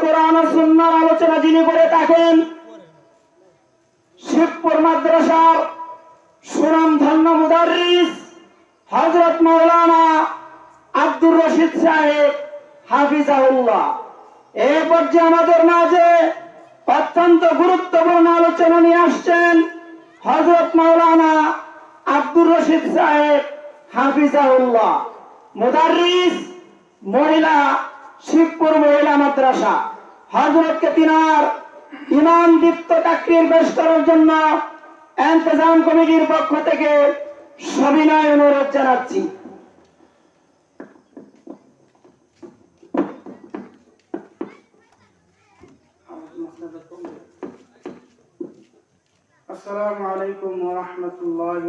কোরআন সুন্নার আলোচনা যিনি করে থাকেন, শিবপুর মাদ্রাসার সুনাম ধন্য মুদারিস হজরত মৌলানা আব্দুর রশিদ সাহেব হাফিজাউল্লাহ এ পর্যায়ে আমাদের মাঝে অত্যন্ত গুরুত্বপূর্ণ আলোচনা নিয়ে আসছেন হজরত মৌলানা আব্দুর রশিদ সাহেব হাফিজাউল্লাহ মুদারিস মহিলা শিবপুর মহিলা মাদ্রাসা। হজরতকে তিনার ইমাম দীপ্ত চাকরির বেশ করার জন্য এন্তজাম কমিটির পক্ষ থেকে সবিনয় অনুরোধ জানাচ্ছি। আসসালামু আলাইকুম ওয়া রাহমাতুল্লাহি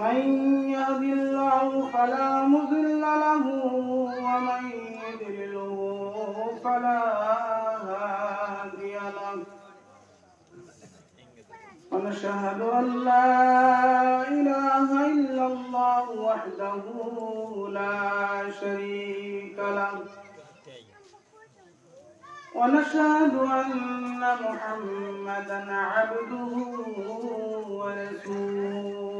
من يهد الله فلا مضل له ومن يضلله فلا هادي له. ونشهد أن لا إله إلا الله وحده لا شريك له. ونشهد أن محمدا عبده ورسوله.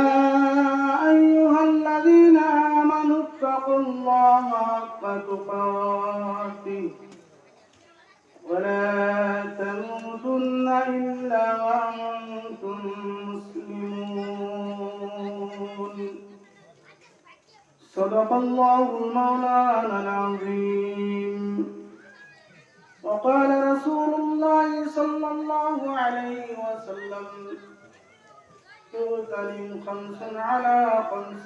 صدق الله مولانا العظيم. وقال رسول الله صلى الله عليه وسلم تغتنم خمس على خمس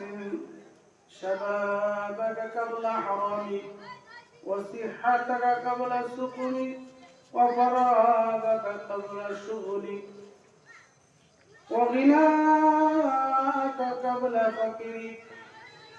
شبابك قبل حرامك وصحتك قبل سقمك وفراغك قبل شغلك وغناك قبل فقرك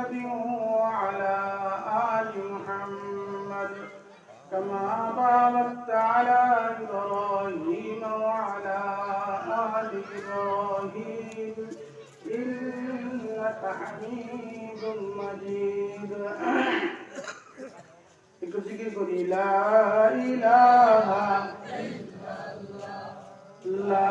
محمد وعلى آل محمد كما باركت على إبراهيم وعلى آل إبراهيم إنك حميد مجيد একটু জিকির করি লা ইলাহা লা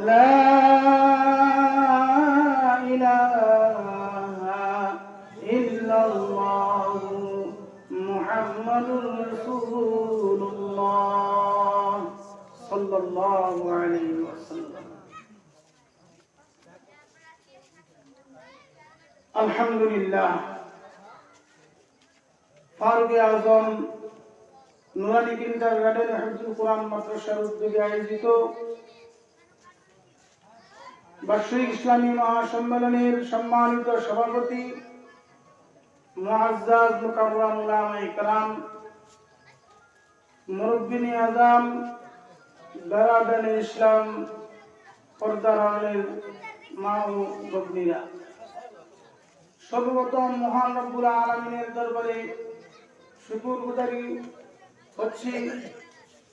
لا إله إلا الله محمد رسول الله صلى الله عليه وسلم الحمد لله ফারুক আজম নুরানি কিন্ডার গার্ডেন হাফিজুল কোরআন মাদ্রাসার উদ্যোগে আয়োজিত বার্ষিক ইসলামী মহাসম্মেলনের সম্মানিত সভাপতি আজম ইসলাম মা সর্বপ্রথম মহান রব্বুল আলমিনের দরবারে শুকুর গুজারি হচ্ছি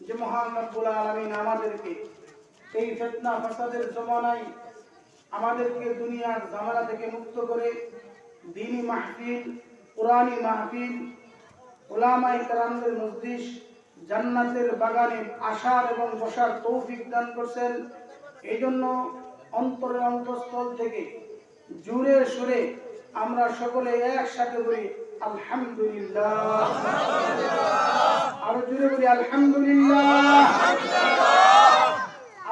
যে মহান রব্বুল আলমিন আমাদেরকে এই ফেতনা ফাসাদের জমানায় আমাদেরকে দুনিয়ার ঝামেলা থেকে মুক্ত করে দিনী মাহফিল, কোরআনী মাহফিল ওলামাই কারামদের মসজিদ জান্নাতের বাগানে আসার এবং বসার তৌফিক দান করছেন। এই জন্য অন্তরের অন্তঃস্থল থেকে জুড়ে সুরে আমরা সকলে একসাথে বলি, আলহামদুলিল্লাহ। আরও জুড়ে বলি, আলহামদুলিল্লাহ।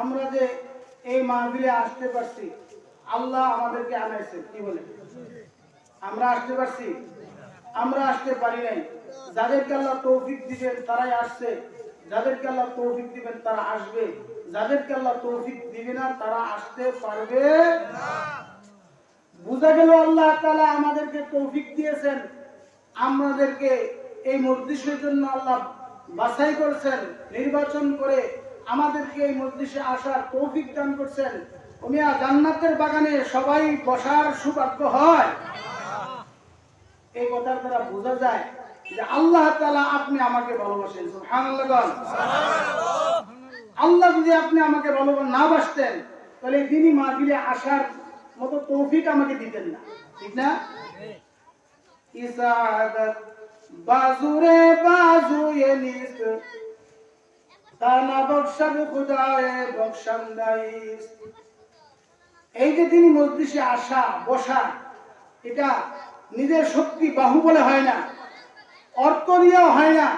আমরা যে এই মাহফিলে আসতে পারছি আল্লাহ আমাদেরকে আনাইছে, কি বলে? আমরা আসতে পারছি? আমরা আসতে পারি নাই। যাদেরকে আল্লাহ তৌফিক দিবেন, তারাই আসছে। যাদেরকে আল্লাহ তৌফিক দিবেন, তারা আসবে। যাদেরকে আল্লাহ তৌফিক দিবে না, তারা আসতে পারবে বুঝা গেল আল্লাহ তাআলা আমাদেরকে তৌফিক দিয়েছেন। আমাদেরকে এই মসজিদের জন্য আল্লাহ বাছাই করেছেন, নির্বাচন করে আমাদেরকে এই মসজিদে আসার তৌফিক দান করছেন। উমিয়া জান্নাতের বাগানে সবাই বসার সৌভাগ্য হয়। এই কথার দ্বারা বোঝা যায় যে আল্লাহ তাআলা আপনি আমাকে ভালোবাসেন আল্লাহ যদি আপনি আমাকে ভালোবাসেন, না বাসতেন, তাহলে এই দিনই মাহফিলে আসার মতো তৌফিক আমাকে দিতেন না। ঠিক না? ইসাদত বাজুরে বাজুয়ে নিস তানা বকশাব খুদায়ে বকশান্দাইস এই যে তিনি মজলিসে আসা, বসা, এটা নিজের শক্তি বাহু বলে হয় না অর্থ দিয়েও হয় না।